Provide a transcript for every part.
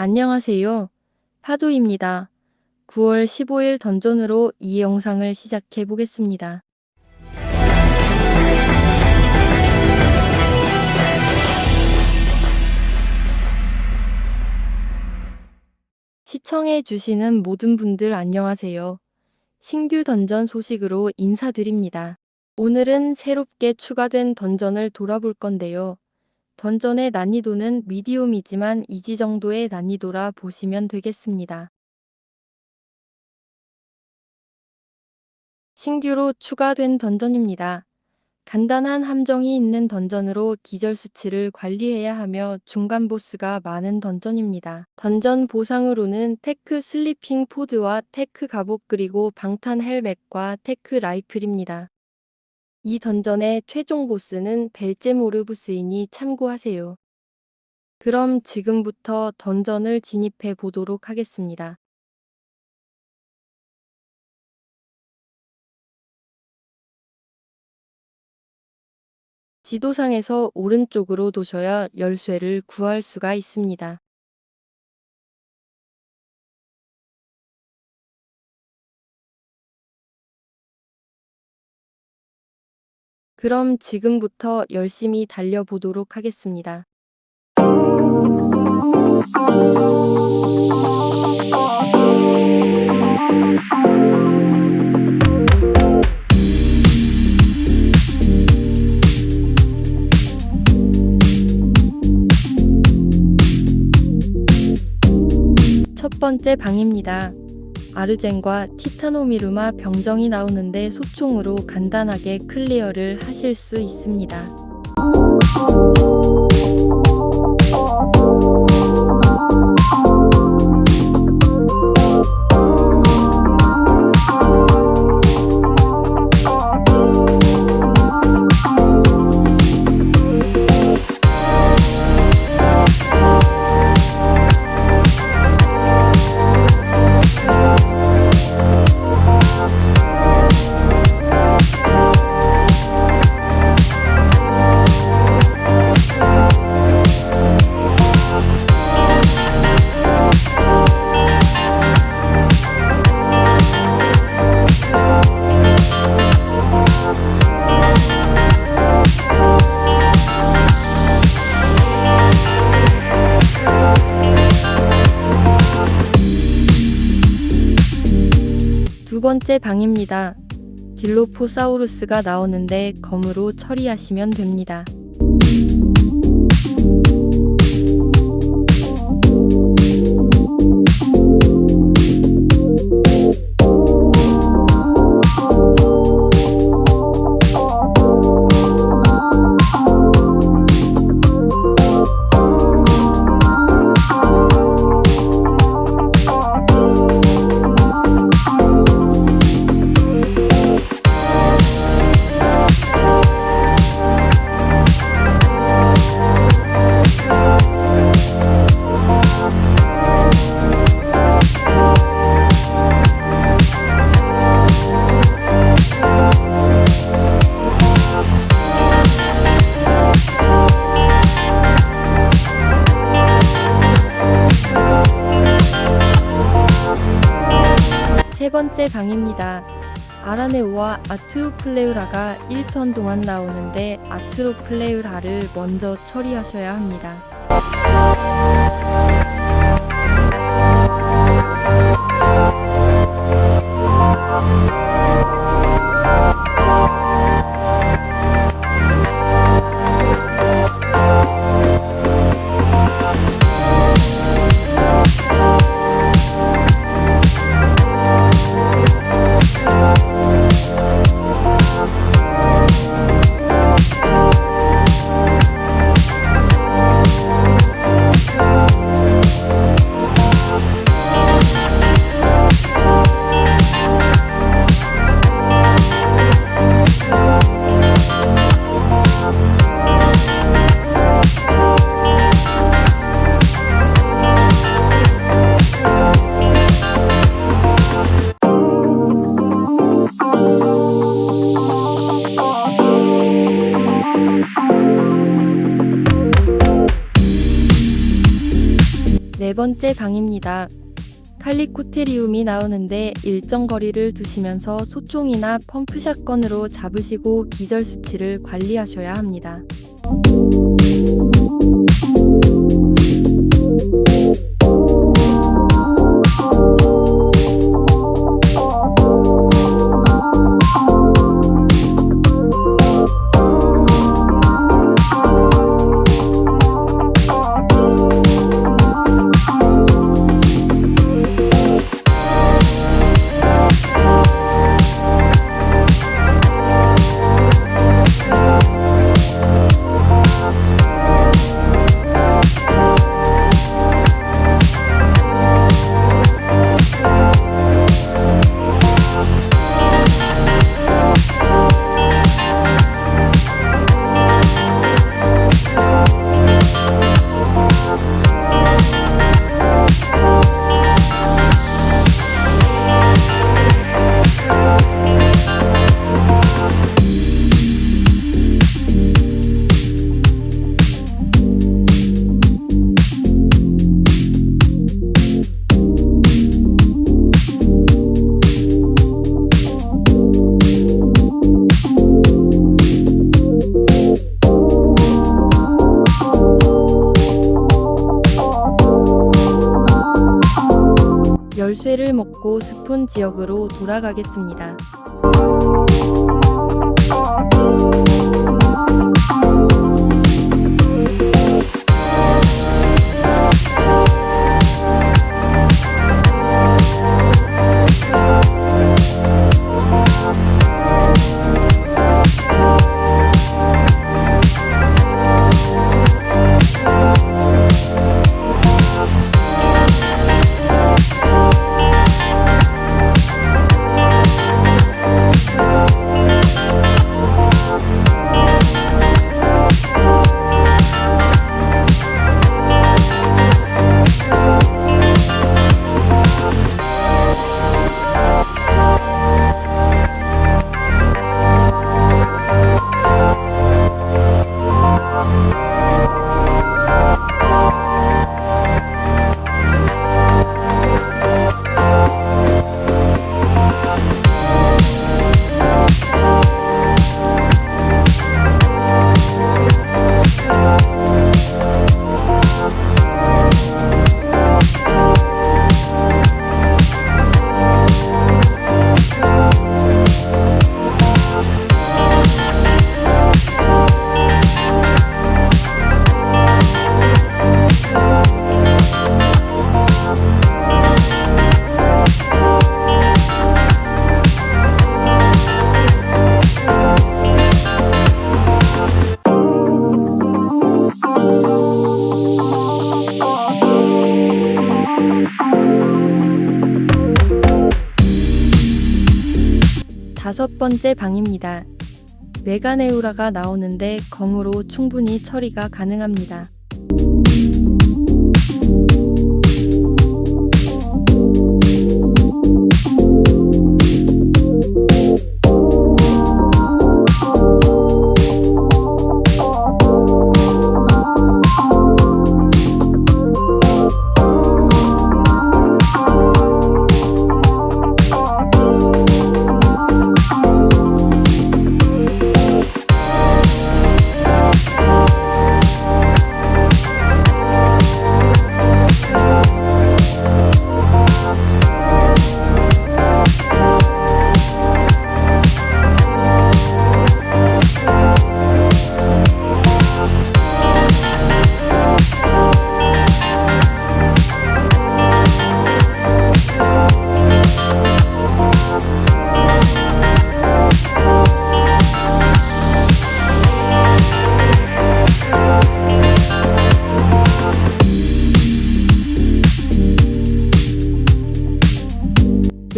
안녕하세요. 파도입니다. 9월 15일 던전으로 이 영상을 시작해 보겠습니다. 시청해 주시는 모든 분들 안녕하세요. 신규 던전 소식으로 인사드립니다. 오늘은 새롭게 추가된 던전을 돌아볼 건데요. 던전의 난이도는 미디움이지만 이지 정도의 난이도라 보시면 되겠습니다. 신규로 추가된 던전입니다. 간단한 함정이 있는 던전으로 기절 수치를 관리해야 하며 중간 보스가 많은 던전입니다. 던전 보상으로는 테크 슬리핑 포드와 테크 갑옷 그리고 방탄 헬멧과 테크 라이플입니다. 이 던전의 최종 보스는 벨제모르부스이니 참고하세요. 그럼 지금부터 던전을 진입해 보도록 하겠습니다. 지도상에서 오른쪽으로 도셔야 열쇠를 구할 수가 있습니다. 그럼 지금부터 열심히 달려보도록 하겠습니다. 첫 번째 방입니다. 아르젠과 티타노미루마 병정이 나오는데 소총으로 간단하게 클리어를 하실 수 있습니다. 번째 방입니다. 딜로포사우루스가 나오는데 검으로 처리하시면 됩니다. 번째 방입니다. 아라네오와 아트로플레우라가 1턴 동안 나오는데 아트로플레우라를 먼저 처리하셔야 합니다. 네 번째 방입니다. 칼리코테리움이 나오는데 일정 거리를 두시면서 소총이나 펌프샷건으로 잡으시고 기절 수치를 관리하셔야 합니다. 열쇠를 먹고 스폰 지역으로 돌아가겠습니다. 번째 방입니다. 메가네우라가 나오는데 검으로 충분히 처리가 가능합니다.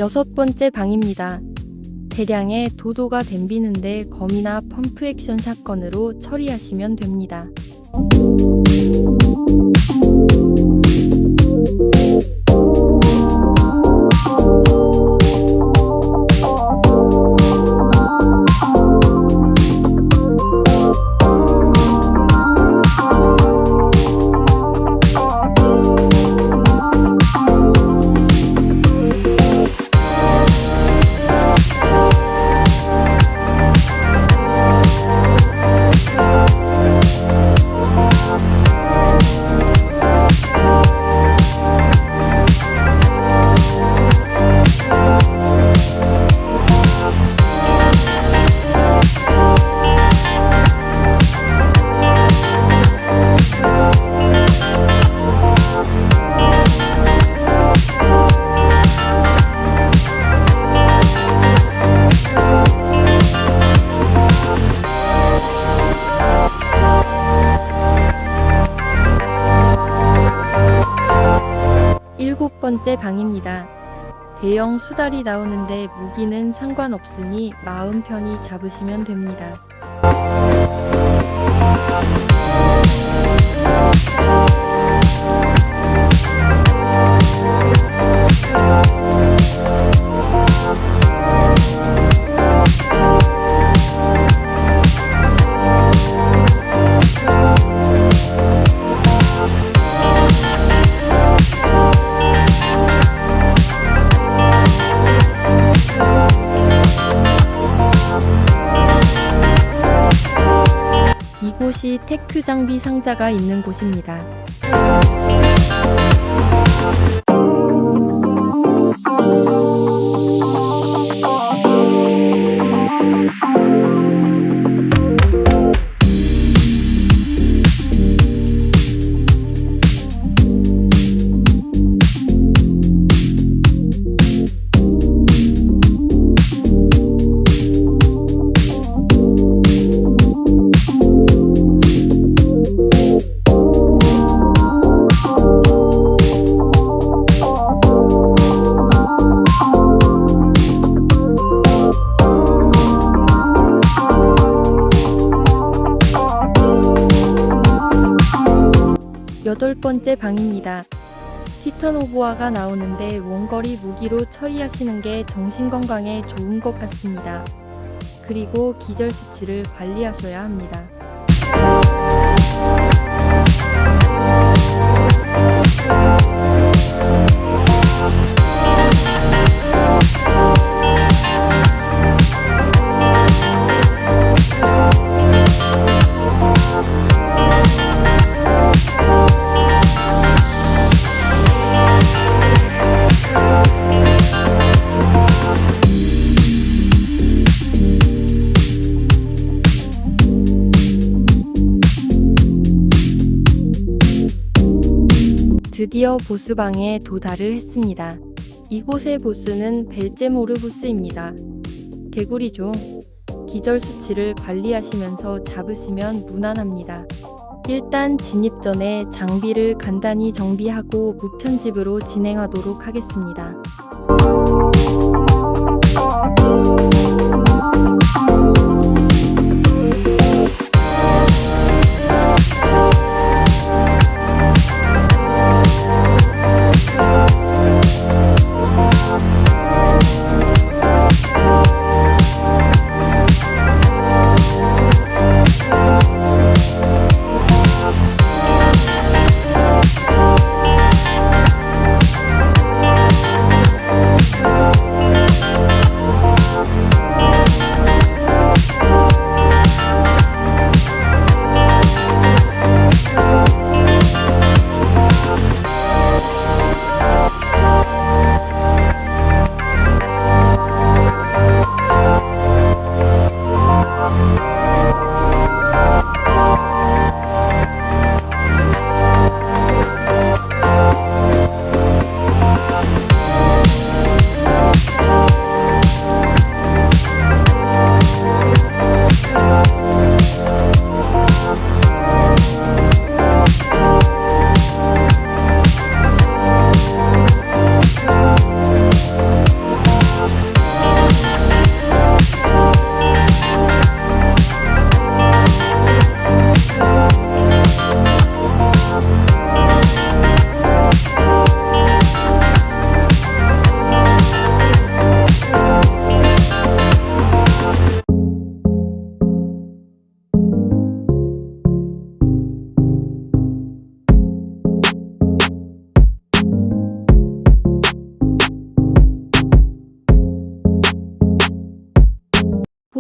여섯 번째 방입니다. 대량의 도도가 댐비는데 검이나 펌프 액션 사건으로 처리하시면 됩니다. 번째 방입니다. 대형 수달이 나오는데 무기는 상관없으니 마음 편히 잡으시면 됩니다. 테크 장비 상자가 있는 곳입니다. 여덟 번째 방입니다. 티탄 오보아가 나오는데 원거리 무기로 처리하시는 게 정신건강에 좋은 것 같습니다. 그리고 기절 수치를 관리하셔야 합니다. 드디어 보스방에 도달을 했습니다. 이곳의 보스는 벨제모르부스입니다. 개구리죠. 기절 수치를 관리하시면서 잡으시면 무난합니다. 일단 진입 전에 장비를 간단히 정비하고 무편집으로 진행하도록 하겠습니다.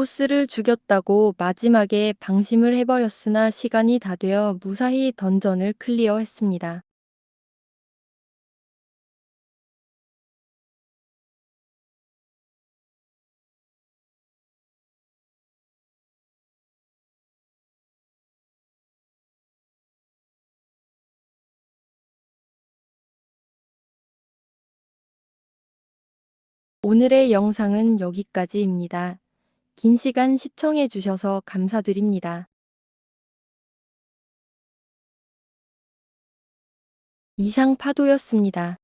보스를 죽였다고 마지막에 방심을 해버렸으나 시간이 다 되어 무사히 던전을 클리어했습니다. 오늘의 영상은 여기까지입니다. 긴 시간 시청해 주셔서 감사드립니다. 이상 파도였습니다.